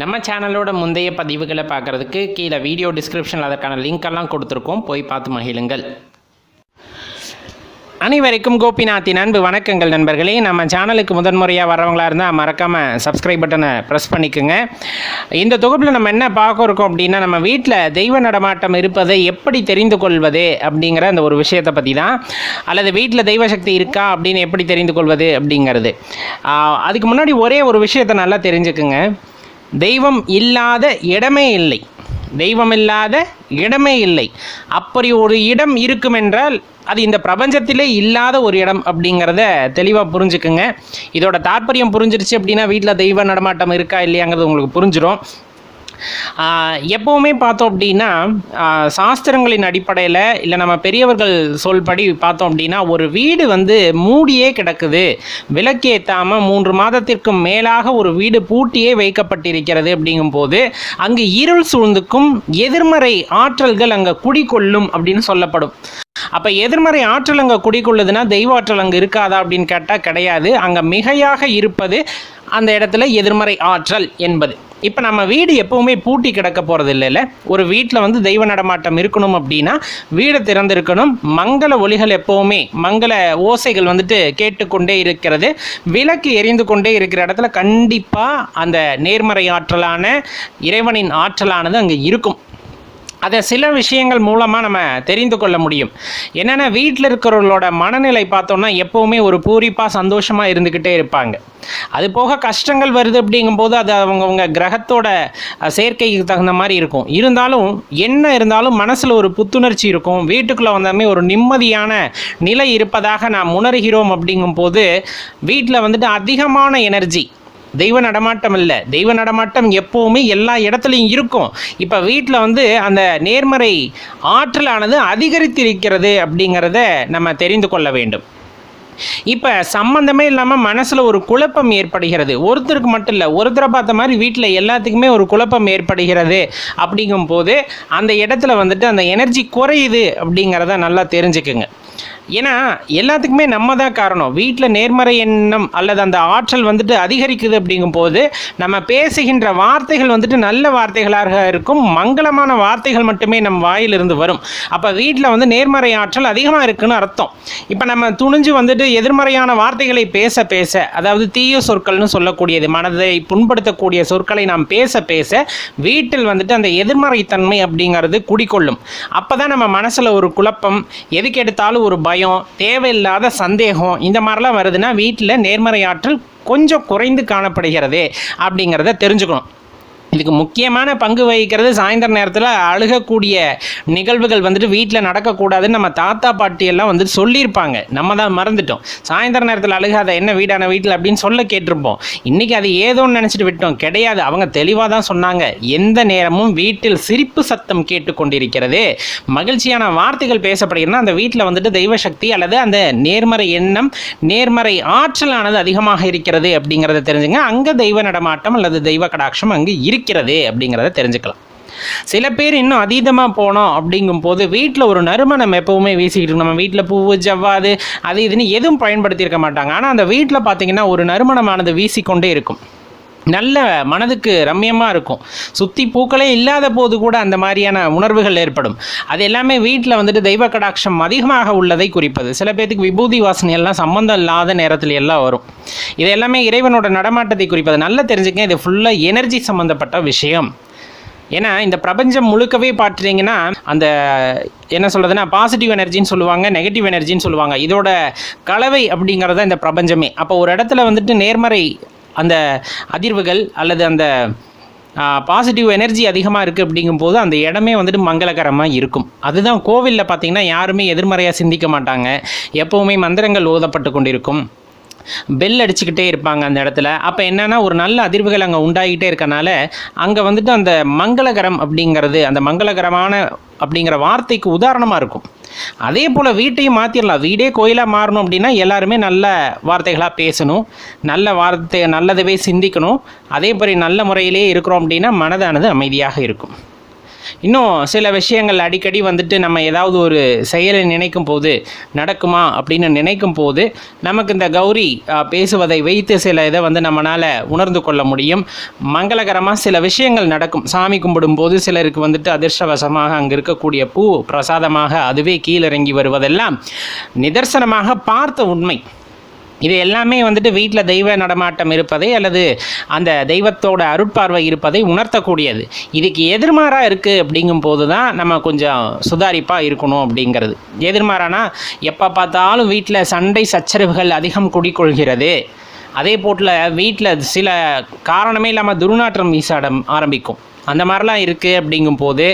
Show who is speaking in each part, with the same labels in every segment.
Speaker 1: நம்ம சேனலோட முந்தைய பதிவுகளை பார்க்குறதுக்கு கீழே வீடியோ டிஸ்கிரிப்ஷனில் அதற்கான லிங்க்கெல்லாம் கொடுத்துருக்கோம். போய் பார்த்து மகிழுங்கள். அனைவருக்கும் கோபிநாத்தின் அன்பு. வணக்கங்கள் நண்பர்களே. நம்ம சேனலுக்கு முதன்முறையாக வரவங்களாக இருந்தால் மறக்காமல் சப்ஸ்கிரைப் பட்டனை ப்ரெஸ் பண்ணிக்கோங்க. இந்த தொகுப்பில் நம்ம என்ன பார்க்க இருக்கோம் அப்படின்னா நம்ம வீட்டில் தெய்வ நடமாட்டம் இருப்பதை எப்படி தெரிந்து கொள்வது அப்படிங்கிற அந்த ஒரு விஷயத்தை பற்றி தான். அல்லது வீட்டில் தெய்வ சக்தி இருக்கா அப்படின்னு எப்படி தெரிந்து கொள்வது அப்படிங்கிறது. அதுக்கு முன்னாடி ஒரே ஒரு விஷயத்தை நல்லா தெரிஞ்சுக்குங்க. தெய்வம் இல்லாத இடமே இல்லை. தெய்வம் இல்லாத இடமே இல்லை. அப்படி ஒரு இடம் இருக்கும் என்றால் அது இந்த பிரபஞ்சத்திலே இல்லாத ஒரு இடம் அப்படிங்கிறத தெளிவாக புரிஞ்சுக்குங்க. இதோட தாற்பயம் புரிஞ்சிருச்சு அப்படின்னா வீட்டில் தெய்வ நடமாட்டம் இருக்கா இல்லையாங்கிறது உங்களுக்கு புரிஞ்சிடும் எப்போவுமே பார்த்தோம் அப்படின்னா சாஸ்திரங்களின் அடிப்படையில் இல்லை நம்ம பெரியவர்கள் சொல்படி பார்த்தோம் அப்படின்னா ஒரு வீடு வந்து மூடியே கிடக்குது. விளக்கேற்றாமல் மூன்று மாதத்திற்கு மேலாக ஒரு வீடு பூட்டியே வைக்கப்பட்டிருக்கிறது அப்படிங்கும்போது அங்கு இருள் சூழ்ந்துக்கும் எதிர்மறை ஆற்றல்கள் அங்கே குடிக்கொள்ளும் அப்படின்னு சொல்லப்படும். அப்போ எதிர்மறை ஆற்றல் அங்கே குடிக்கொள்ளுதுன்னா தெய்வ ஆற்றல் அங்கே இருக்காதா அப்படின்னு கேட்டால் கிடையாது. அங்கே மிகையாக இருப்பது அந்த இடத்துல எதிர்மறை ஆற்றல் என்பது. இப்போ நம்ம வீடு எப்பவுமே பூட்டி கிடக்க போகிறது இல்லைல்ல ஒரு வீட்டில் வந்து தெய்வ நடமாட்டம் இருக்கணும் அப்படின்னா வீடு திறந்திருக்கணும். மங்கள ஒளிகள் எப்பவுமே மங்கள ஓசைகள் வந்துட்டு கேட்டுக்கொண்டே இருக்கிறது. விளக்கு எரிந்து கொண்டே இருக்கிற இடத்துல கண்டிப்பாக அந்த நேர்மறை ஆற்றலான இறைவனின் ஆற்றலானது அங்கே இருக்கும். அதை சில விஷயங்கள் மூலமாக நம்ம தெரிந்து கொள்ள முடியும். என்னென்னா வீட்டில் இருக்கிறவங்களோட மனநிலை பார்த்தோம்னா எப்போவுமே ஒரு பூரிப்பாக சந்தோஷமாக இருந்துக்கிட்டே இருப்பாங்க. அது போக கஷ்டங்கள் வருது அப்படிங்கும்போது அது அவங்கவுங்க கிரகத்தோட சேர்க்கைக்கு தகுந்த மாதிரி இருக்கும். இருந்தாலும் என்ன இருந்தாலும் மனசில் ஒரு புத்துணர்ச்சி இருக்கும். வீட்டுக்குள்ளே வந்தாலுமே ஒரு நிம்மதியான நிலை இருப்பதாக நாம் உணர்கிறோம் அப்படிங்கும்போது வீட்டில் வந்துட்டு அதிகமான எனர்ஜி தெய்வ நடமாட்டம் இல்லை. தெய்வ நடமாட்டம் எப்போவுமே எல்லா இடத்துலையும் இருக்கும். இப்போ வீட்டில் வந்து அந்த நேர்மறை ஆற்றலானது அதிகரித்திருக்கிறது அப்படிங்கிறத நம்ம தெரிந்து கொள்ள வேண்டும். இப்போ சம்பந்தமே இல்லாமல் மனசில் ஒரு குழப்பம் ஏற்படுகிறது. ஒருத்தருக்கு மட்டும் இல்லை ஒருத்தரை பார்த்த மாதிரி வீட்டில் எல்லாத்துக்குமே ஒரு குழப்பம் ஏற்படுகிறது அப்படிங்கும்போது அந்த இடத்துல வந்துட்டு அந்த எனர்ஜி குறையுது அப்படிங்கிறத நல்லா தெரிஞ்சுக்குங்க. ஏன்னா எல்லாத்துக்குமே நம்ம தான் காரணம். வீட்டில் நேர்மறை எண்ணம் அல்லது அந்த ஆற்றல் வந்துட்டு அதிகரிக்குது அப்படிங்கும்போது நம்ம பேசுகின்ற வார்த்தைகள் வந்துட்டு நல்ல வார்த்தைகளாக இருக்கும். மங்களமான வார்த்தைகள் மட்டுமே நம் வாயிலிருந்து வரும். அப்போ வீட்டில் வந்து நேர்மறை ஆற்றல் அதிகமாக இருக்குன்னு அர்த்தம். இப்போ நம்ம துணிஞ்சு வந்துட்டு எதிர்மறையான வார்த்தைகளை பேச பேச அதாவது தீய சொற்கள்னு சொல்லக்கூடியது மனதை புண்படுத்தக்கூடிய சொற்களை நாம் பேச பேச வீட்டில் வந்துட்டு அந்த எதிர்மறைத்தன்மை அப்படிங்கிறது குடிக்கொள்ளும் அப்போ தான் நம்ம மனசில் ஒரு குழப்பம் எதுக்கு எடுத்தாலும் ஒரு பயம் தேவையில்லாத சந்தேகம் இந்த மாதிரிலாம் வருதுன்னா வீட்டில் நேர்மறை ஆற்றல் கொஞ்சம் குறைந்து காணப்படுகிறது அப்படிங்கிறத தெரிஞ்சுக்கணும். இதுக்கு முக்கியமான பங்கு வகிக்கிறது சாயந்தர நேரத்தில் அழுகக்கூடிய நிகழ்வுகள் வந்துட்டு வீட்டில் நடக்கக்கூடாதுன்னு நம்ம தாத்தா பாட்டி எல்லாம் வந்துட்டு சொல்லியிருப்பாங்க. நம்ம தான் மறந்துட்டோம். சாயந்தர நேரத்தில் அழுகாத என்ன வீடான வீட்டில் அப்படின்னு சொல்ல கேட்டிருப்போம். இன்றைக்கி அது ஏதோன்னு நினச்சிட்டு விட்டோம். கிடையாது. அவங்க தெளிவாக தான் சொன்னாங்க. எந்த நேரமும் வீட்டில் சிரிப்பு சத்தம் கேட்டுக்கொண்டிருக்கிறது. மகிழ்ச்சியான வார்த்தைகள் பேசப்படுகிறதுனா அந்த வீட்டில் வந்துட்டு தெய்வ சக்தி அல்லது அந்த நேர்மறை எண்ணம் நேர்மறை ஆற்றலானது அதிகமாக இருக்கிறது அப்படிங்கிறத தெரிஞ்சுங்க. அங்கே தெய்வ நடமாட்டம் அல்லது தெய்வ கடாட்சம் அங்கு இருக்கிறது அப்படிங்கிறத தெரிஞ்சுக்கலாம். சில பேர் இன்னும் அதீதமாக போனோம் அப்படிங்கும்போது வீட்டில் ஒரு நறுமணம் எப்பவுமே வீசிக்கிட்டு இருக்கும். நம்ம வீட்டில் பூவு ஜவ்வாது அது இதுன்னு எதுவும் பயன்படுத்தியிருக்க மாட்டாங்க. ஆனால் அந்த வீட்டில் பார்த்தீங்கன்னா ஒரு நறுமணமானது வீசிக்கொண்டே இருக்கும். நல்ல மனதுக்கு ரம்யமாக இருக்கும். சுற்றி பூக்களே இல்லாத போது கூட அந்த மாதிரியான உணர்வுகள் ஏற்படும். அது எல்லாமே வீட்டில் வந்துட்டு தெய்வ கடாட்சம் அதிகமாக உள்ளதை குறிப்பது. சில பேர்த்துக்கு விபூதி வாசனை எல்லாம் சம்மந்தம் இல்லாத நேரத்தில் எல்லாம் வரும். இது எல்லாமே இறைவனோட நடமாட்டத்தை குறிப்பது. நல்லா தெரிஞ்சுக்க இது ஃபுல்லாக எனர்ஜி சம்மந்தப்பட்ட விஷயம். ஏன்னா இந்த பிரபஞ்சம் முழுக்கவே பார்த்தீங்கன்னா அந்த என்ன சொல்கிறதுனா பாசிட்டிவ் எனர்ஜின்னு சொல்லுவாங்க நெகட்டிவ் எனர்ஜின்னு சொல்லுவாங்க. இதோட கலவை அப்படிங்கிறது தான் இந்த பிரபஞ்சமே. அப்போ ஒரு இடத்துல வந்துட்டு நேர்மறை அந்த அதிர்வுகள் அல்லது அந்த பாசிட்டிவ் எனர்ஜி அதிகமாக இருக்குது அப்படிங்கும்போது அந்த இடமே வந்துட்டு மங்களகரமாக இருக்கும். அதுதான் கோவிலில் பார்த்தீங்கன்னா யாருமே எதிர்மறையாக சிந்திக்க மாட்டாங்க. எப்போவுமே மந்திரங்கள் ஓதப்பட்டு கொண்டிருக்கும். பெல் அடிச்சுக்கிட்டே இருப்பாங்க அந்த இடத்துல. அப்போ என்னன்னா ஒரு நல்ல அதிர்வுகள் அங்கே உண்டாகிட்டே இருக்கனால அங்கே வந்துட்டு அந்த மங்களகரம் அப்படிங்கிறது அந்த மங்களகரமான அப்படிங்கிற வார்த்தைக்கு உதாரணமாக இருக்கும். அதே போல் வீட்டையும் மாற்றிடலாம் வீடே கோயிலாக மாறணும் அப்படின்னா எல்லாருமே நல்ல வார்த்தைகளாக பேசணும். நல்ல வார்த்தை நல்லதவே சிந்திக்கணும். அதே மாதிரி நல்ல முறையிலே இருக்கிறோம் அப்படின்னா மனதானது அமைதியாக இருக்கும். இன்னும் சில விஷயங்கள் அடிக்கடி வந்துட்டு நம்ம ஏதாவது ஒரு செயலை நினைக்கும் போது நடக்குமா அப்படின்னு நினைக்கும் போது நமக்கு இந்த கௌரி பேசுவதை வைத்து சில இதை வந்து நம்மளால் உணர்ந்து கொள்ள முடியும். மங்களகரமாக சில விஷயங்கள் நடக்கும். சாமி கும்பிடும் போது சிலருக்கு வந்துட்டு அதிர்ஷ்டவசமாக அங்கே இருக்கக்கூடிய பூ பிரசாதமாக அதுவே கீழிறங்கி வருவதெல்லாம் நிதர்சனமாக பார்த்த உண்மை. இது எல்லாமே வந்துட்டு வீட்டில் தெய்வ நடமாட்டம் இருப்பதை அல்லது அந்த தெய்வத்தோட அருட்பார்வை இருப்பதை உணர்த்தக்கூடியது. இதுக்கு எதிர்மாறாக இருக்குது அப்படிங்கும் போது தான் நம்ம கொஞ்சம் சுதாரிப்பாக இருக்கணும் அப்படிங்கிறது. எதிர்மாறானா எப்போ பார்த்தாலும் வீட்டில் சண்டை சச்சரவுகள் அதிகம் குடிக்கொள்கிறது அதே போட்டில் வீட்டில் சில காரணமே இல்லாமல் துர்நாற்றம் வீசாட ஆரம்பிக்கும். அந்த மாதிரிலாம் இருக்குது அப்படிங்கும் போது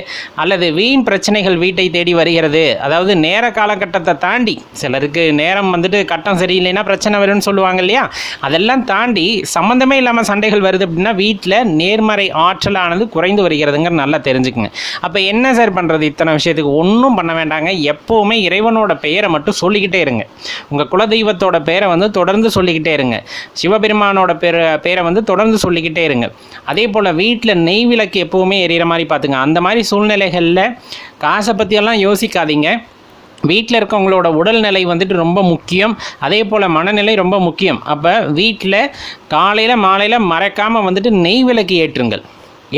Speaker 1: அல்லது வீண் பிரச்சனைகள் வீட்டை தேடி வருகிறது. அதாவது நேர காலகட்டத்தை தாண்டி சிலருக்கு நேரம் வந்துட்டு கட்டம் சரியில்லைன்னா பிரச்சனை வரும்னு சொல்லுவாங்க இல்லையா? அதெல்லாம் தாண்டி சம்மந்தமே இல்லாமல் சண்டைகள் வருது அப்படின்னா வீட்டில் நேர்மறை ஆற்றலானது குறைந்து வருகிறதுங்கிற நல்லா தெரிஞ்சுக்குங்க. அப்போ என்ன சார் பண்ணுறது இத்தனை விஷயத்துக்கு? ஒன்றும் பண்ண வேண்டாங்க. எப்போவுமே இறைவனோட பெயரை மட்டும் சொல்லிக்கிட்டே இருங்க. உங்கள் குலதெய்வத்தோட பெயரை வந்து தொடர்ந்து சொல்லிக்கிட்டே இருங்க. சிவபெருமானோட பேரை பேரை வந்து தொடர்ந்து சொல்லிக்கிட்டே இருங்க. அதே போல் வீட்டில் நெய் விளக்கு எப்போவுமே எரியிற மாதிரி பார்த்துங்க. அந்த மாதிரி சூழ்நிலைகளில் காசை பற்றியெல்லாம் யோசிக்காதீங்க. வீட்டில் இருக்கவங்களோட உடல்நிலை வந்துட்டு ரொம்ப முக்கியம். அதே போல் மனநிலை ரொம்ப முக்கியம். அப்போ வீட்டில் காலையில் மாலையில் மறக்காமல் வந்துட்டு நெய் விளக்கு ஏற்றுங்கள்.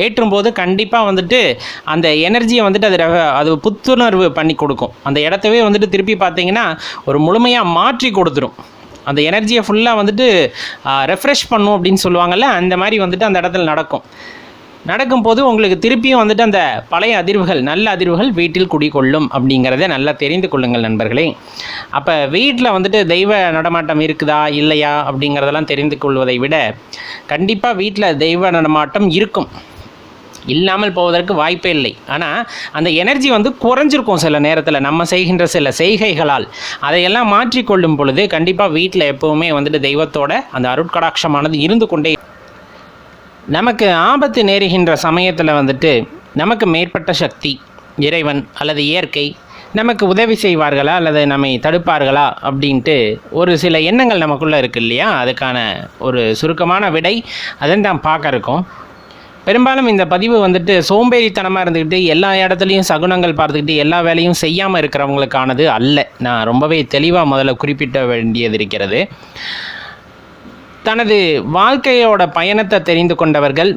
Speaker 1: ஏற்றும்போது கண்டிப்பாக வந்துட்டு அந்த எனர்ஜியை வந்துட்டு அது அது புத்துணர்வு பண்ணி கொடுக்கும். அந்த இடத்தவே வந்துட்டு திருப்பி பார்த்தீங்கன்னா ஒரு முழுமையாக மாற்றி கொடுத்துரும். அந்த எனர்ஜியை ஃபுல்லாக வந்துட்டு ரெஃப்ரெஷ் பண்ணும் அப்படின்னு சொல்லுவாங்கள்ல அந்த மாதிரி வந்துட்டு அந்த இடத்துல நடக்கும். நடக்கும்போது உங்களுக்கு திருப்பியும் வந்துட்டு அந்த பழைய அதிர்வுகள் நல்ல அதிர்வுகள் வீட்டில் குடிகொள்ளும் அப்படிங்கிறத நல்லா தெரிந்து கொள்ளுங்கள் நண்பர்களே. அப்போ வீட்டில் வந்துட்டு தெய்வ நடமாட்டம் இருக்குதா இல்லையா அப்படிங்கிறதெல்லாம் தெரிந்து கொள்வதை விட கண்டிப்பாக வீட்டில் தெய்வ நடமாட்டம் இருக்கும். இல்லாமல் போவதற்கு வாய்ப்பே இல்லை. ஆனால் அந்த எனர்ஜி வந்து குறைஞ்சிருக்கும் சில நேரத்தில். நம்ம செய்கின்ற சில செய்கைகளால் அதையெல்லாம் மாற்றிக்கொள்ளும் பொழுது கண்டிப்பாக வீட்டில் எப்போவுமே வந்துட்டு தெய்வத்தோட அந்த அருட்கடாட்சமானது இருந்து கொண்டே நமக்கு ஆபத்து நேருகின்ற சமயத்தில் வந்துட்டு நமக்கு மேற்பட்ட சக்தி இறைவன் அல்லது இயற்கை நமக்கு உதவி செய்வார்களா அல்லது நம்மை தடுப்பார்களா அப்படின்ட்டு ஒரு சில எண்ணங்கள் நமக்குள்ளே இருக்கு இல்லையா? அதுக்கான ஒரு சுருக்கமான விடை அதை தான் பார்க்க இருக்கோம். பெரும்பாலும் இந்த பதிவு வந்துட்டு சோம்பேறித்தனமாக இருந்துக்கிட்டு எல்லா இடத்துலையும் சகுனங்கள் பார்த்துக்கிட்டு எல்லா வேலையும் செய்யாமல் இருக்கிறவங்களுக்கானது அல்ல. நான் ரொம்பவே தெளிவாக முதல்ல குறிப்பிட்ட வேண்டியது இருக்கிறது. தனது வாழ்க்கையோட பயணத்தை தெரிந்து கொண்டவர்கள்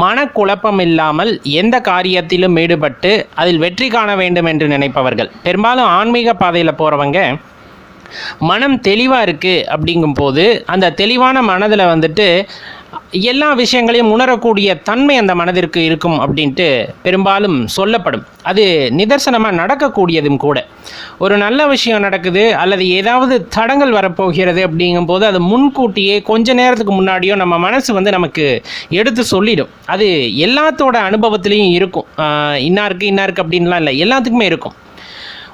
Speaker 1: மனக்குழப்பம் இல்லாமல் எந்த காரியத்திலும் ஈடுபட்டு அதில் வெற்றி காண வேண்டும் என்று நினைப்பவர்கள். பெரும்பாலும் ஆன்மீக பாதையில் போகிறவங்க மனம் தெளிவாக இருக்குது அப்படிங்கும்போது அந்த தெளிவான மனதில் வந்துட்டு எல்லா விஷயங்களையும் உணரக்கூடிய தன்மை அந்த மனதிற்கு இருக்கும் அப்படின்ட்டு பெரும்பாலும் சொல்லப்படும். அது நிதர்சனமாக நடக்கக்கூடியதும் கூட. ஒரு நல்ல விஷயம் நடக்குது அல்லது ஏதாவது தடங்கள் வரப்போகிறது அப்படிங்கும்போது அது முன்கூட்டியே கொஞ்ச நேரத்துக்கு முன்னாடியோ நம்ம மனசு வந்து நமக்கு எடுத்து சொல்லிடும். அது எல்லாத்தோட அனுபவத்துலேயும் இருக்கும். இன்னாருக்கு இன்னாருக்கு அப்படின்லாம் இல்லை. எல்லாத்துக்குமே இருக்கும்.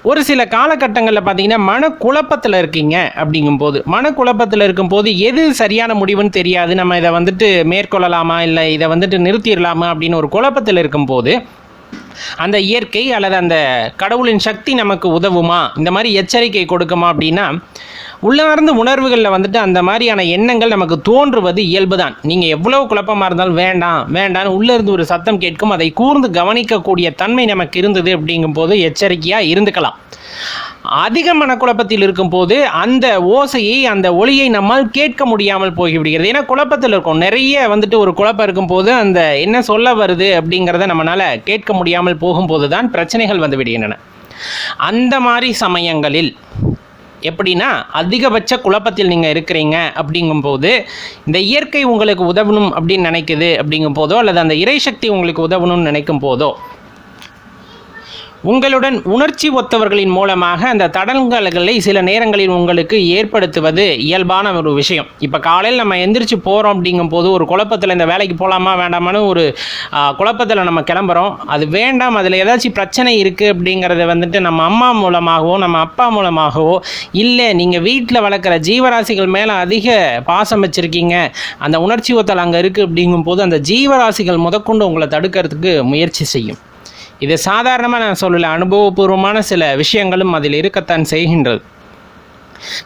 Speaker 1: ஒரு சில காலகட்டங்களில் பார்த்தீங்கன்னா மனக்குழப்பத்தில் இருக்கீங்க அப்படிங்கும்போது மனக்குழப்பத்தில் இருக்கும்போது எது சரியான முடிவுன்னு தெரியாது. நம்ம இதை வந்துட்டு மேற்கொள்ளலாமா? இல்லை இதை வந்துட்டு நிறுத்திடலாமா? அப்படின்னு ஒரு குழப்பத்தில் இருக்கும்போது அந்த இயற்கை அல்லது அந்த கடவுளின் சக்தி நமக்கு உதவுமா? இந்த மாதிரி எச்சரிக்கை கொடுக்குமா அப்படின்னா உள்ளார்ந்த உணர்வுகளில் வந்துட்டு அந்த மாதிரியான எண்ணங்கள் நமக்கு தோன்றுவது இயல்புதான். நீங்கள் எவ்வளோ குழப்பமாக இருந்தாலும் வேண்டாம் வேண்டாம்னு உள்ளே இருந்து ஒரு சத்தம் கேட்கும் அதை கூர்ந்து கவனிக்கக்கூடிய தன்மை நமக்கு இருந்தது அப்படிங்கும்போது எச்சரிக்கையாக இருந்துக்கலாம். அதிக மனக்குழப்பத்தில் இருக்கும்போது அந்த ஓசையை அந்த ஒளியை நம்மால் கேட்க முடியாமல் போய்விடுகிறது. ஏன்னா குழப்பத்தில் இருக்கும். நிறைய வந்துட்டு ஒரு குழப்பம் இருக்கும்போது அந்த என்ன சொல்ல வருது அப்படிங்கிறத நம்மளால் கேட்க முடியாமல் போகும்போது தான் பிரச்சனைகள் வந்து விடுகின்றன. அந்த மாதிரி சமயங்களில் எப்படின்னா அதிகபட்ச குழப்பத்தில் நீங்கள் இருக்கிறீங்க அப்படிங்கும்போது இந்த இயற்கை உங்களுக்கு உதவணும் அப்படின்னு நினைக்குது அப்படிங்கும் போதோ அல்லது அந்த இறைசக்தி உங்களுக்கு உதவணும்னு நினைக்கும் போதோ உங்களுடன் உணர்ச்சி ஒத்தவர்களின் மூலமாக அந்த தடங்கல்களை சில நேரங்களில் உங்களுக்கு ஏற்படுத்துவது இயல்பான ஒரு விஷயம். இப்போ காலையில் நம்ம எந்திரிச்சு போகிறோம் அப்படிங்கும் போது ஒரு குழப்பத்தில் இந்த வேலைக்கு போகலாமா வேண்டாமான்னு ஒரு குழப்பத்தில் நம்ம கிளம்புறோம். அது வேண்டாம் அதில் ஏதாச்சும் பிரச்சனை இருக்குது அப்படிங்கிறத வந்துட்டு நம்ம அம்மா மூலமாகவோ நம்ம அப்பா மூலமாகவோ இல்லை நீங்கள் வீட்டில் வளர்க்குற ஜீவராசிகள் மேலே அதிக பாசம் வச்சுருக்கீங்க அந்த உணர்ச்சி ஒத்தல் அங்கே இருக்குது அப்படிங்கும்போது அந்த ஜீவராசிகள் முதற்கொண்டு உங்களை தடுக்கிறதுக்கு முயற்சி செய்யும். இது சாதாரணமாக நான் சொல்லலை அனுபவபூர்வமான சில விஷயங்களும் அதில் இருக்கத்தான் செய்கின்றது.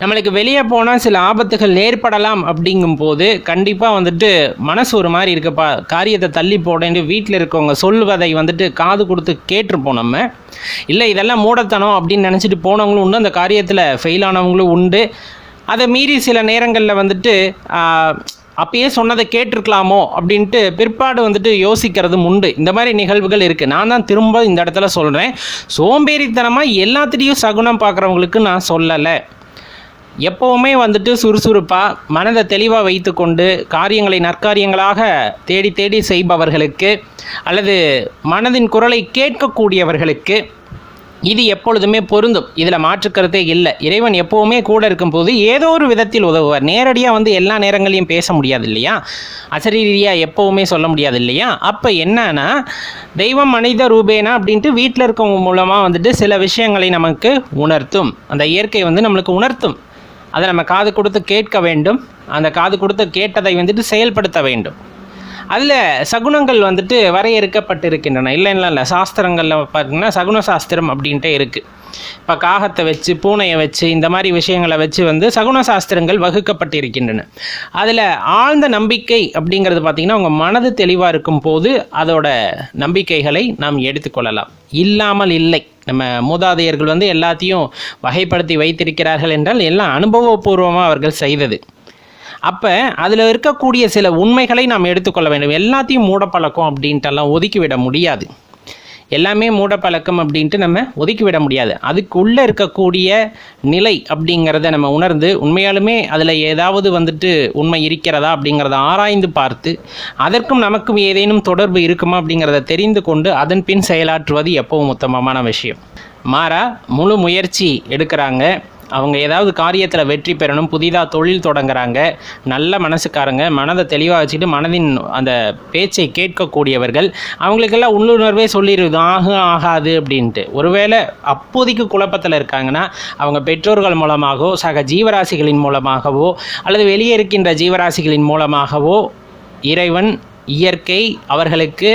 Speaker 1: நம்மளுக்கு வெளியே போனால் சில ஆபத்துகள் ஏற்படலாம் அப்படிங்கும்போது கண்டிப்பாக வந்துட்டு மனசு ஒரு மாதிரி இருக்கப்பா காரியத்தை தள்ளி போடேன்னு வீட்டில் இருக்கவங்க சொல்வதை வந்துட்டு காது கொடுத்து கேட்டிருப்போம் நம்ம. இல்லை இதெல்லாம் மூடத்தனம் அப்படின்னு நினச்சிட்டு போனவங்களும் உண்டு அந்த காரியத்தில் ஃபெயில் ஆனவங்களும் உண்டு. அதை மீறி சில நேரங்களில் வந்துட்டு அப்பயே சொன்னதை கேட்டிருக்கலாமோ அப்படின்ட்டு பிற்பாடு வந்துட்டு யோசிக்கிறதும் உண்டு. இந்த மாதிரி நிகழ்வுகள் இருக்குது நான் தான் திரும்ப இந்த இடத்துல சொல்கிறேன் சோம்பேறித்தனமாக எல்லாத்துலேயும் சகுனம் பார்க்குறவங்களுக்கு நான் சொல்லலை. எப்போவுமே வந்துட்டு சுறுசுறுப்பாக மனதை தெளிவாக வைத்துக்கொண்டு காரியங்களை நற்காரியங்களாக தேடி தேடி செய்பவர்களுக்கு அல்லது மனதின் குரலை கேட்கக்கூடியவர்களுக்கு இது எப்பொழுதுமே பொருந்தும். இதில் மாற்றுக்கருத்தே இல்லை. இறைவன் எப்போவுமே கூட இருக்கும்போது ஏதோ ஒரு விதத்தில் உதவுவார். நேரடியாக வந்து எல்லா நேரங்களையும் பேச முடியாது இல்லையா? அசரீரியாக எப்போவுமே சொல்ல முடியாது இல்லையா? அப்போ என்னன்னா தெய்வம் மனித ரூபேனா? அப்படின்ட்டு வீட்டில் இருக்கவங்க மூலமாக வந்துட்டு சில விஷயங்களை நமக்கு உணர்த்தும். அந்த இயற்கை வந்து நம்மளுக்கு உணர்த்தும். அதை நம்ம காது கொடுத்து கேட்க வேண்டும். அந்த காது கொடுத்து கேட்டதை வந்துட்டு செயல்படுத்த வேண்டும். அதில் சகுனங்கள் வந்துட்டு வரையறுக்கப்பட்டிருக்கின்றன. இல்லை இல்லை இல்லை. சாஸ்திரங்களில் பார்த்தீங்கன்னா சகுன சாஸ்திரம் அப்படின்ட்டு இருக்குது இப்போ காகத்தை வச்சு பூனையை வச்சு இந்த மாதிரி விஷயங்களை வச்சு வந்து சகுன சாஸ்திரங்கள் வகுக்கப்பட்டிருக்கின்றன. அதில் ஆழ்ந்த நம்பிக்கை அப்படிங்கிறது பார்த்திங்கன்னா உங்கள் மனது தெளிவாக இருக்கும் போது அதோட நம்பிக்கைகளை நாம் எடுத்துக்கொள்ளலாம் இல்லாமல் இல்லை. நம்ம மூதாதையர்கள் வந்து எல்லாத்தையும் வகைப்படுத்தி வைத்திருக்கிறார்கள் என்றால் எல்லாம் அனுபவபூர்வமாக அவர்கள் செய்தது. அப்போ அதில் இருக்கக்கூடிய சில உண்மைகளை நாம் எடுத்துக்கொள்ள வேண்டும். எல்லாத்தையும் மூடப்பழக்கம் அப்படின்ட்டெல்லாம் ஒதுக்கிவிட முடியாது. எல்லாமே மூடப்பழக்கம் அப்படின்ட்டு நம்ம ஒதுக்கிவிட முடியாது. அதுக்குள்ளே இருக்கக்கூடிய நிலை அப்படிங்கிறத நம்ம உணர்ந்து உண்மையாலுமே அதில் ஏதாவது வந்துட்டு உண்மை இருக்கிறதா அப்படிங்கிறத ஆராய்ந்து பார்த்து அதற்கும் நமக்கும் ஏதேனும் தொடர்பு இருக்குமா அப்படிங்கிறத தெரிந்து கொண்டு அதன் பின் செயலாற்றுவது எப்பவும் உத்தமமான விஷயம். மாறா முழு முயற்சி எடுக்கிறாங்க. அவங்க ஏதாவது காரியத்தில் வெற்றி பெறணும் புதிதாக தொழில் தொடங்குறாங்க நல்ல மனசுக்காரங்க மனதை தெளிவாக வச்சுட்டு மனதின் அந்த பேச்சை கேட்கக்கூடியவர்கள் அவங்களுக்கெல்லாம் உள்ளுணர்வே சொல்லிடுது ஆகும் ஆகாது அப்படின்ட்டு. ஒருவேளை அப்போதைக்கு குழப்பத்தில் இருக்காங்கன்னா அவங்க பெற்றோர்கள் மூலமாகவோ சக ஜீவராசிகளின் மூலமாகவோ அல்லது வெளியே இருக்கின்ற ஜீவராசிகளின் மூலமாகவோ இறைவன் இயற்கை அவர்களுக்கு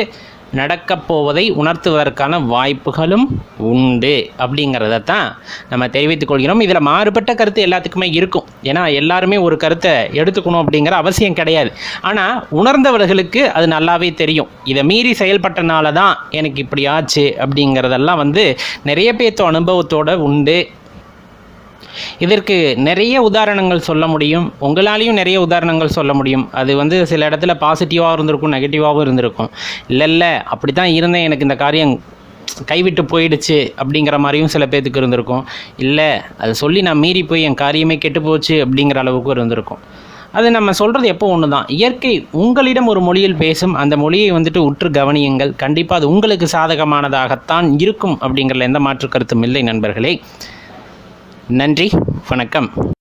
Speaker 1: நடக்கப் போவதை உணர்த்துவதற்கான வாய்ப்புகளும் உண்டு அப்படிங்கிறத தான் நம்ம தெரிவித்துக் கொள்கிறோம். இதில் மாறுபட்ட கருத்து எல்லாத்துக்குமே இருக்கும். ஏன்னா எல்லாருமே ஒரு கருத்தை எடுத்துக்கணும் அப்படிங்கிற அவசியம் கிடையாது. ஆனால் உணர்ந்தவர்களுக்கு அது நல்லாவே தெரியும். இதை மீறி செயல்பட்டனால தான் எனக்கு இப்படி ஆச்சு அப்படிங்கிறதெல்லாம் வந்து நிறைய பேர்த்த அனுபவத்தோட உண்டு. இதற்கு நிறைய உதாரணங்கள் சொல்ல முடியும். உங்களாலையும் நிறைய உதாரணங்கள் சொல்ல முடியும். அது வந்து சில இடத்துல பாசிட்டிவாகவும் இருந்திருக்கும் நெகட்டிவாகவும் இருந்திருக்கும். இல்லை இல்லை அப்படி தான் இருந்தேன். எனக்கு இந்த காரியம் கைவிட்டு போயிடுச்சு அப்படிங்கிற மாதிரியும் சில பேர்த்துக்கு இருந்திருக்கும். இல்லை அதை சொல்லி நான் மீறி போய் என் காரியமே கெட்டு போச்சு அப்படிங்கிற அளவுக்கு இருந்திருக்கும். அது நம்ம சொல்கிறது எப்போ ஒன்று தான் இயற்கை உங்களிடம் ஒரு மொழியில் பேசும். அந்த மொழியை வந்துட்டு உற்று கவனியுங்கள். கண்டிப்பாக அது உங்களுக்கு சாதகமானதாகத்தான் இருக்கும் அப்படிங்கிறதுல எந்த மாற்று கருத்தும் இல்லை நண்பர்களே. நன்றி வணக்கம்.